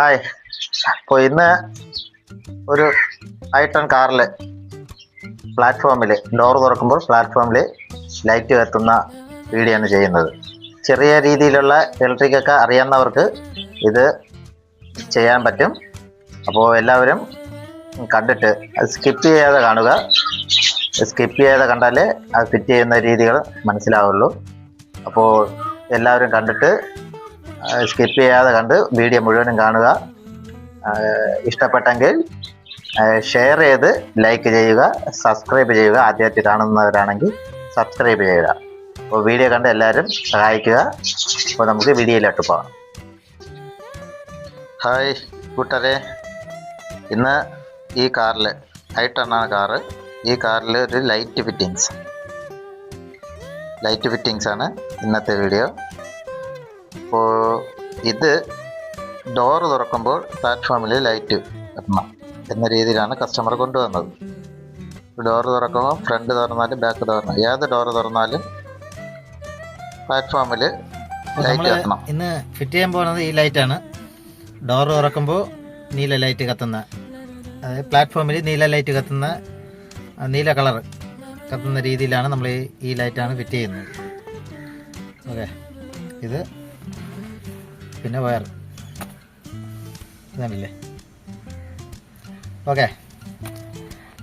Hi. അപ്പോൾ ഇന്ന് ഒരു ഐ ടെൺ കാറിൽ പ്ലാറ്റ്ഫോമിൽ ഡോർ തുറക്കുമ്പോൾ പ്ലാറ്റ്ഫോമിൽ ലൈറ്റ് കത്തുന്ന വീഡിയോ ആണ് ചെയ്യുന്നത്. ചെറിയ രീതിയിലുള്ള ഇലക്ട്രിക്കൊക്കെ അറിയാവുന്നവർക്ക് ഇത് ചെയ്യാൻ പറ്റും. അപ്പോൾ എല്ലാവരും കണ്ടിട്ട് സ്കിപ്പ് ചെയ്യാതെ കാണുക. സ്കിപ്പ് ചെയ്യാതെ കണ്ടാലേ അത് ഫിറ്റ് ചെയ്യുന്ന രീതികൾ മനസ്സിലാവുള്ളൂ. അപ്പോൾ എല്ലാവരും കണ്ടിട്ട് സ്കിപ്പ് ചെയ്യാതെ കണ്ട് വീഡിയോ മുഴുവനും കാണുക. ഇഷ്ടപ്പെട്ടെങ്കിൽ ഷെയർ ചെയ്ത് ലൈക്ക് ചെയ്യുക സബ്സ്ക്രൈബ് ചെയ്യുക. ആദ്യമായിട്ട് കാണുന്നവരാണെങ്കിൽ സബ്സ്ക്രൈബ് ചെയ്യുക. അപ്പോൾ വീഡിയോ കണ്ട് എല്ലാവരും സഹായിക്കുക. അപ്പോൾ നമുക്ക് വീഡിയോയിലോട്ട് പോകാം. ഹായ് കൂട്ടരെ. ഇന്ന് ഈ കാറിൽ ഐ ടെണ്ണാണ് കാറ്. ഈ കാറിൽ ഒരു ലൈറ്റ് ഫിറ്റിങ്സ് ലൈറ്റ് ഫിറ്റിങ്സ് ആണ് ഇന്നത്തെ വീഡിയോ അപ്പോൾ ഇത് ഡോർ തുറക്കുമ്പോൾ പ്ലാറ്റ്ഫോമിൽ ലൈറ്റ് എത്തണം എന്ന രീതിയിലാണ് കസ്റ്റമർ കൊണ്ടുവന്നത്. ഡോറ് തുറക്കുമ്പോൾ ഫ്രണ്ട് തുറന്നാലും ബാക്ക് തുറന്നാലും ഏത് ഡോറ് തുറന്നാലും പ്ലാറ്റ്ഫോമിൽ ലൈറ്റ് കത്തണം. ഇന്ന് ഫിറ്റ് ചെയ്യാൻ പോകുന്നത് ഈ ലൈറ്റാണ് ഡോർ തുറക്കുമ്പോൾ നീല ലൈറ്റ് കത്തുന്ന അതായത് പ്ലാറ്റ്ഫോമിൽ നീല ലൈറ്റ് കത്തുന്ന നീല കളർ കത്തുന്ന രീതിയിലാണ് നമ്മൾ ഈ ലൈറ്റാണ് ഫിറ്റ് ചെയ്യുന്നത്. ഓക്കെ ഇത് പിന്നെ വയർ ഇതാണില്ലേ? ഓക്കെ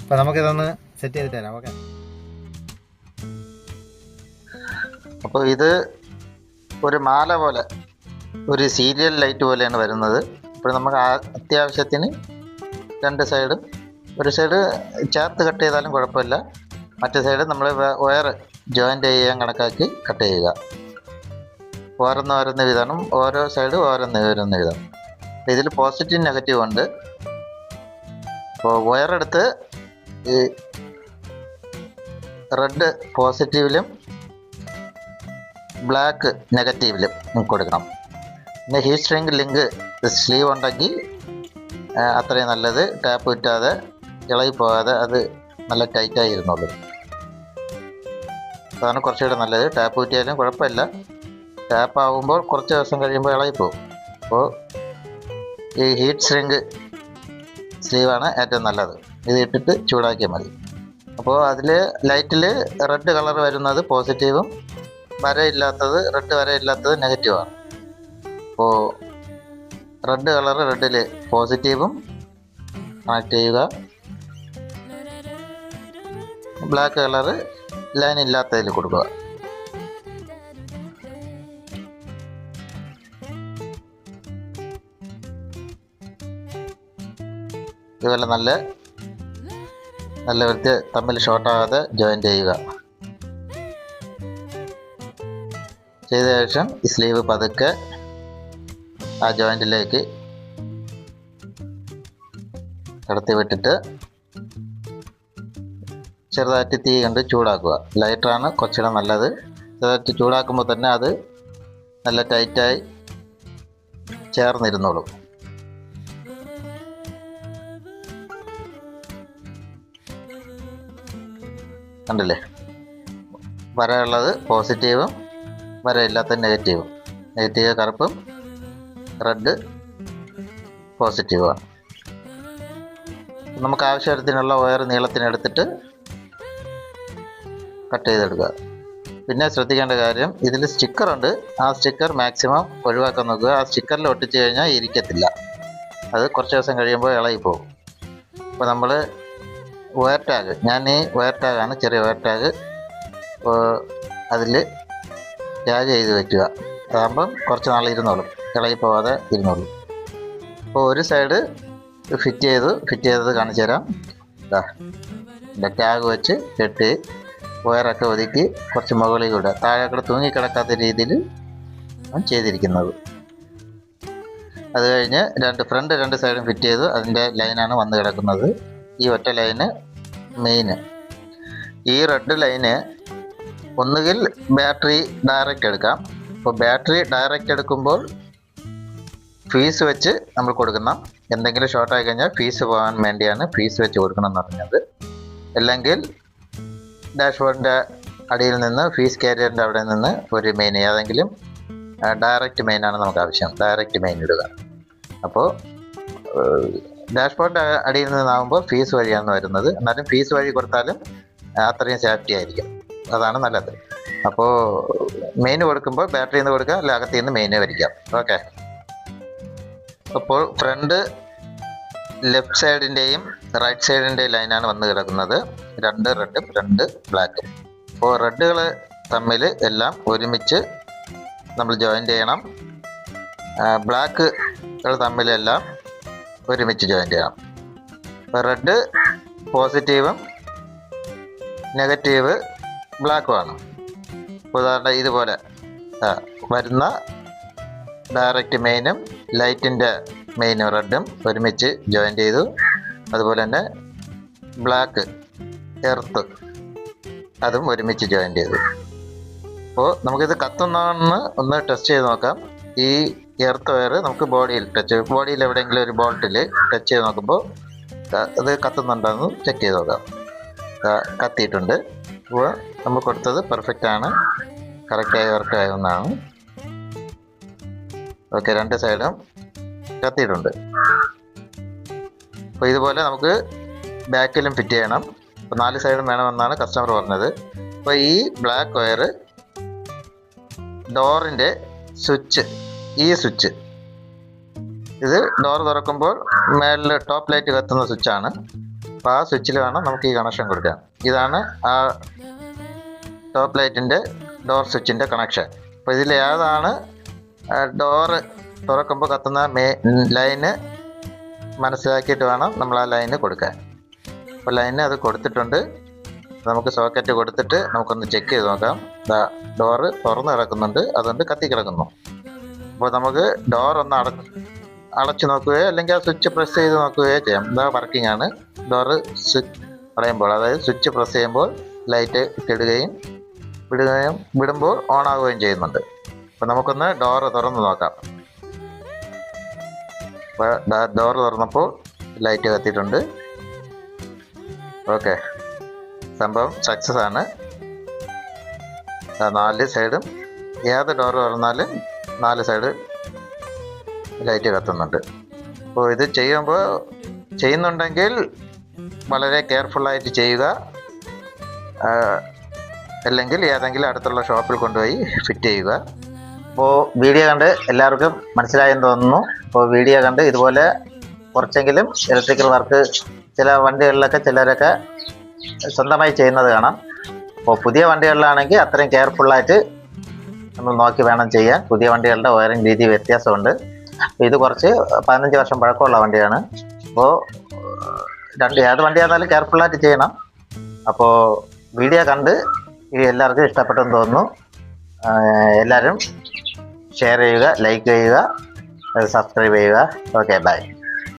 അപ്പോൾ നമുക്കിതൊന്ന് സെറ്റ് ചെയ്ത് തരാം ഓക്കെ അപ്പോൾ ഇത് ഒരു മാല പോലെ ഒരു സീരിയൽ ലൈറ്റ് പോലെയാണ് വരുന്നത്. ഇപ്പോൾ നമുക്ക് അത്യാവശ്യത്തിന് രണ്ട് സൈഡും ഒരു സൈഡ് ചേർത്ത് കട്ട് ചെയ്താലും കുഴപ്പമില്ല. മറ്റേ സൈഡ് നമ്മൾ വയർ ജോയിന്റ് ചെയ്യാൻ കണക്കാക്കി കട്ട് ചെയ്യുക. ഓരോന്ന് ഓരോന്ന് വിധണം ഓരോ സൈഡ് ഓരോന്ന് ഓരോന്ന് വിധം ഇതിൽ പോസിറ്റീവ് നെഗറ്റീവ് ഉണ്ട്. അപ്പോൾ വയറെടുത്ത് ഈ റെഡ് പോസിറ്റീവിലും ബ്ലാക്ക് നെഗറ്റീവിലും കൊടുക്കണം. പിന്നെ ഹീറ്റ് സ്ട്രിങ് ലിങ്ക് സ്ലീവ് ഉണ്ടെങ്കിൽ അത്രയും നല്ലത്. ടാപ്പ് കിട്ടാതെ ഇളകി പോകാതെ അത് നല്ല ടൈറ്റായി ഇരുന്നുള്ളൂ അതാണ് കുറച്ചുകൂടെ നല്ലത്. ടാപ്പ് കിട്ടിയാലും കുഴപ്പമില്ല. ടാപ്പ് ആകുമ്പോൾ കുറച്ച് ദിവസം കഴിയുമ്പോൾ ഇളകി പോകും. അപ്പോൾ ഈ ഹീറ്റ് സ്ട്രിങ് സ്ലീവാണ് ഏറ്റവും നല്ലത്. ഇത് ഇട്ടിട്ട് ചൂടാക്കിയാൽ മതി. അപ്പോൾ അതിൽ ലൈറ്റിൽ റെഡ് കളർ വരുന്നത് പോസിറ്റീവും വരയില്ലാത്തത് റെഡ് വരയില്ലാത്തത് നെഗറ്റീവാണ്. അപ്പോൾ റെഡ് കളർ റെഡിൽ പോസിറ്റീവും കണക്ട് ചെയ്യുക. ബ്ലാക്ക് കളർ ലൈൻ ഇല്ലാത്തതിൽ കൊടുക്കുക. ഇതുപോലെ നല്ല നല്ല വൃത്തി തമ്മിൽ ഷോർട്ടാകാതെ ജോയിന്റ് ചെയ്യുക. ചെയ്ത ശേഷം ഈ സ്ലീവ് പതുക്കെ ആ ജോയിന്റിലേക്ക് കടത്തി വിട്ടിട്ട് ചെറുതായിട്ട് തീ കണ്ട് ചൂടാക്കുക. ലൈറ്ററാണ് കുറച്ചുകൂടെ നല്ലത്. ചെറുതായിട്ട് ചൂടാക്കുമ്പോൾ തന്നെ അത് നല്ല ടൈറ്റായി ചേർന്നിരുന്നോളും. കണ്ടില്ലേ? വരയുള്ളത് പോസിറ്റീവും വരയില്ലാത്ത നെഗറ്റീവും. നെഗറ്റീവ് കറുപ്പും റെഡ് പോസിറ്റീവാണ് നമുക്ക് ആവശ്യത്തിനുള്ള വയർ നീളത്തിനെടുത്തിട്ട് കട്ട് ചെയ്തെടുക്കുക. പിന്നെ ശ്രദ്ധിക്കേണ്ട കാര്യം ഇതിൽ സ്റ്റിക്കറുണ്ട് ആ സ്റ്റിക്കർ മാക്സിമം ഒഴിവാക്കാൻ നോക്കുക. ആ സ്റ്റിക്കറിൽ ഒട്ടിച്ച് കഴിഞ്ഞാൽ ഇരിക്കത്തില്ല. അത് കുറച്ച് ദിവസം കഴിയുമ്പോൾ ഇളകി പോകും അപ്പോൾ നമ്മൾ വയർ ടാഗ് ഞാൻ ഈ വയർ ടാഗാണ് ചെറിയ വയർ ടാഗ് അതിൽ ടാഗ് ചെയ്ത് വയ്ക്കുക അതാകുമ്പം കുറച്ച് നാൾ ഇരുന്നോളും. ഇളകി പോവാതെ ഇരുന്നോളും. അപ്പോൾ ഒരു സൈഡ് ഫിറ്റ് ചെയ്തു ഫിറ്റ് ചെയ്തത് കാണിച്ചു തരാം. ഇതാ ടാഗ് വെച്ച് കെട്ടി വയറൊക്കെ ഒതുക്കി കുറച്ച് മുകളിൽ കൂടെ. താഴെ കൂടെ തൂങ്ങിക്കിടക്കാത്ത രീതിയിൽ ചെയ്തിരിക്കുന്നത്. അത് കഴിഞ്ഞ് രണ്ട് ഫ്രണ്ട് രണ്ട് സൈഡും ഫിറ്റ് ചെയ്ത്. അതിന്റെ ലൈനാണ് വന്ന് കിടക്കുന്നത്. ഈ ഒറ്റ ലൈന് മെയിന് ഈ റെഡ് ലൈന് ഒന്നുകിൽ ബാറ്ററി ഡയറക്റ്റ് എടുക്കാം. അപ്പോൾ ബാറ്ററി ഡയറക്റ്റ് എടുക്കുമ്പോൾ ഫീസ് വെച്ച് നമ്മൾ കൊടുക്കണം എന്തെങ്കിലും ഷോർട്ട് ആയി കഴിഞ്ഞാൽ ഫീസ് പോകാൻ വേണ്ടിയാണ് ഫീസ് വെച്ച് കൊടുക്കണം എന്ന് പറഞ്ഞത്. അല്ലെങ്കിൽ ഡാഷ്ബോർഡിന്റെ അടിയിൽ നിന്ന് ഫീസ് കാരിയറിന്റെ അവിടെ നിന്ന് ഒരു മെയിൻ ഏതെങ്കിലും ഡയറക്റ്റ് മെയിനാണ് നമുക്ക് ആവശ്യം. ഡയറക്റ്റ് മെയിൻ ഇടുക. അപ്പോൾ ഡാഷ്ബോർഡിന്റെ അടിയിൽ നിന്നാകുമ്പോൾ ഫീസ് വഴിയാണ് വരുന്നത്. എന്നാലും ഫീസ് വഴി കൊടുത്താലും അത്രയും സേഫ്റ്റി ആയിരിക്കും. അതാണ് നല്ലത്. അപ്പോൾ മെയിൻ കൊടുക്കുമ്പോൾ ബാറ്ററിയിൽ നിന്ന് കൊടുക്കുക അല്ല അകത്തിൽ നിന്ന് മെയിൻ വരിക്കാം. ഓക്കെ അപ്പോൾ ഫ്രണ്ട് ലെഫ്റ്റ് സൈഡിന്റെയും റൈറ്റ് സൈഡിന്റെയും ലൈനാണ് വന്ന് കിടക്കുന്നത്. രണ്ട് റെഡും രണ്ട് ബ്ലാക്കും അപ്പോൾ റെഡുകൾ തമ്മിൽ എല്ലാം ഒരുമിച്ച് നമ്മൾ ജോയിൻ ചെയ്യണം. ബ്ലാക്കുകൾ തമ്മിലെല്ലാം ഒരുമിച്ച് ജോയിൻ ചെയ്യാം റെഡ് പോസിറ്റീവും നെഗറ്റീവ് ബ്ലാക്കുമാണ് ഉദാഹരണം ഇതുപോലെ വരുന്ന ഡയറക്റ്റ് മെയിനും ലൈറ്റിന്റെ മെയിനും റെഡും ഒരുമിച്ച് ജോയിൻ ചെയ്തു. അതുപോലെ തന്നെ ബ്ലാക്ക് എർത്ത് അതും ഒരുമിച്ച് ജോയിൻ ചെയ്തു. അപ്പോൾ നമുക്കിത് കത്തുന്നതാണെന്ന് ഒന്ന് ടെസ്റ്റ് ചെയ്ത് നോക്കാം. ഈ എർത്ത് വയർ നമുക്ക് ബോഡിയിൽ ടച്ച് ബോഡിയിൽ എവിടെയെങ്കിലും ഒരു ബോൾട്ടിൽ ടച്ച് ചെയ്ത് നോക്കുമ്പോൾ അത് കത്തുന്നുണ്ടോയെന്ന് ചെക്ക് ചെയ്ത് നോക്കാം. കത്തിയിട്ടുണ്ട്. അപ്പോൾ നമ്മൾ കൊടുത്തത് പെർഫെക്റ്റ് ആണ്. കറക്റ്റായി വർക്ക് ആവുന്നതാണ് ഓക്കെ രണ്ട് സൈഡും കത്തിയിട്ടുണ്ട്. അപ്പോൾ ഇതുപോലെ നമുക്ക് ബാക്കിലും ഫിറ്റ് ചെയ്യണം. അപ്പോൾ നാല് സൈഡും വേണമെന്നാണ് കസ്റ്റമർ പറഞ്ഞത്. അപ്പോൾ ഈ ബ്ലാക്ക് വയർ ഡോറിന്റെ സ്വിച്ച് ഈ സ്വിച്ച്. ഇത് ഡോർ തുറക്കുമ്പോൾ മേളിൽ ടോപ്പ് ലൈറ്റ് കത്തുന്ന സ്വിച്ചാണ്. അപ്പോൾ ആ സ്വിച്ചിൽ വേണം നമുക്ക് ഈ കണക്ഷൻ കൊടുക്കാൻ. ഇതാണ് ആ ടോപ്പ് ലൈറ്റിന്റെ ഡോർ സ്വിച്ചിന്റെ കണക്ഷൻ അപ്പോൾ ഇതിൽ ഏതാണ്? ഡോറ് തുറക്കുമ്പോൾ കത്തുന്ന മേ ലൈന് മനസ്സിലാക്കിയിട്ട് വേണം നമ്മൾ ആ ലൈന് കൊടുക്കാൻ. അപ്പോൾ ലൈന് അത് കൊടുത്തിട്ടുണ്ട്. നമുക്ക് സോക്കറ്റ് കൊടുത്തിട്ട് നമുക്കൊന്ന് ചെക്ക് ചെയ്ത് നോക്കാം. ഡോറ് തുറന്ന് കിടക്കുന്നുണ്ട്. അതുകൊണ്ട് കത്തി കിടക്കുന്നു. അപ്പോൾ നമുക്ക് ഡോർ ഒന്ന് അട അടച്ചു നോക്കുകയോ അല്ലെങ്കിൽ ആ സ്വിച്ച് പ്രസ് ചെയ്ത് നോക്കുകയോ ചെയ്യാം. ഇതാ വർക്കിംഗ് ആണ്. ഡോറ് സ്വിച്ച് പറയുമ്പോൾ അതായത് സ്വിച്ച് പ്രസ് ചെയ്യുമ്പോൾ ലൈറ്റ് ഇട്ടിടുകയും വിടുകയും വിടുമ്പോൾ ഓൺ ആവുകയും ചെയ്യുന്നുണ്ട്. അപ്പോൾ നമുക്കൊന്ന് ഡോറ് തുറന്ന് നോക്കാം. അപ്പോൾ ഡോറ് തുറന്നപ്പോൾ ലൈറ്റ് കത്തിയിട്ടുണ്ട്. ഓക്കെ സംഭവം സക്സസ് ആണ്. നാല് സൈഡും ഏത് ഡോർ തുറന്നാലും നാല് സൈഡ് ലൈറ്റ് കത്തുന്നുണ്ട്. അപ്പോൾ ഇത് ചെയ്യുമ്പോൾ ചെയ്യുന്നുണ്ടെങ്കിൽ വളരെ കെയർഫുള്ളായിട്ട് ചെയ്യുക. അല്ലെങ്കിൽ ഏതെങ്കിലും അടുത്തുള്ള ഷോപ്പിൽ കൊണ്ടുപോയി ഫിറ്റ് ചെയ്യുക. അപ്പോൾ വീഡിയോ കണ്ട് എല്ലാവർക്കും മനസ്സിലായെന്ന് തോന്നുന്നു. അപ്പോൾ വീഡിയോ കണ്ട് ഇതുപോലെ കുറച്ചെങ്കിലും ഇലക്ട്രിക്കൽ വർക്ക് ചില വണ്ടികളിലൊക്കെ ചിലരൊക്കെ സ്വന്തമായി ചെയ്യുന്നത് കാണാം. അപ്പോൾ പുതിയ വണ്ടികളിലാണെങ്കിൽ അത്രയും കെയർഫുള്ളായിട്ട് നമ്മൾ നോക്കി വേണം ചെയ്യാൻ. പുതിയ വണ്ടികളുടെ വയറിംഗ് രീതി വ്യത്യാസമുണ്ട്. ഇത് കുറച്ച് പതിനഞ്ച് വർഷം പഴക്കമുള്ള വണ്ടിയാണ്. അപ്പോൾ രണ്ട് ഏത് വണ്ടിയാണെന്നാലും കെയർഫുള്ളായിട്ട് ചെയ്യണം. അപ്പോൾ വീഡിയോ കണ്ട് എല്ലാവർക്കും ഇഷ്ടപ്പെട്ടെന്ന് തോന്നുന്നു. എല്ലാവരും ഷെയർ ചെയ്യുക ലൈക്ക് ചെയ്യുക സബ്സ്ക്രൈബ് ചെയ്യുക. Okay bye